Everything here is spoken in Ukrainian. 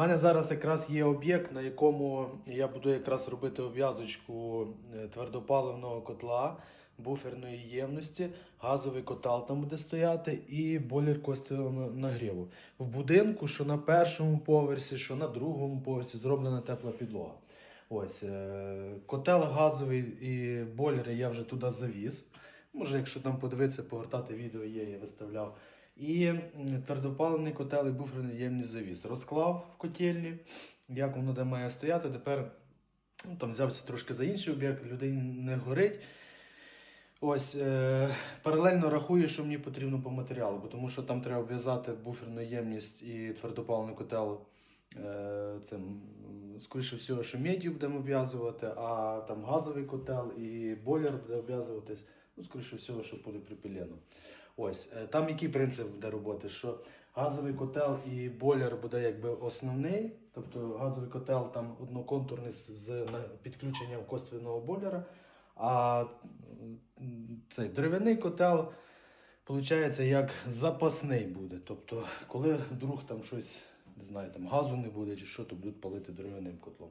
мене зараз якраз є об'єкт, на якому я буду якраз робити обв'язочку е, твердопаливного котла, буферної ємності, газовий котел там буде стояти і бойлер костового нагріву. В будинку, що на першому поверсі, що на другому поверсі, зроблена тепла підлога. Ось е, котел газовий і бойлери я вже туди завіз. Може, якщо там подивитися, погортати відео є, я виставляв. І м, твердопаливний котел і буферний ємність завіз. Розклав в котельні, як воно де має стояти. Тепер ну, там взявся трошки за інший об'єкт, людей не горить. Ось е, паралельно рахую, що мені потрібно по матеріалу, бо тому що там треба обв'язати буферну ємність і твердопаливний котел. Е, цим, скоріше всього, що медію будемо обв'язувати, а там газовий котел і бойлер буде обв'язуватись. Ну, скоріше всього, що поліпропілено. Ось е, там який принцип буде роботи? Що газовий котел і бойлер буде якби основний, тобто газовий котел там одноконтурний з підключенням косвіного бойлера, а цей дерев'яний котел. Получається, як запасний буде. Тобто, коли вдруг там щось, не знаю, там газу не буде чи що, то будуть палити дерев'яним котлом.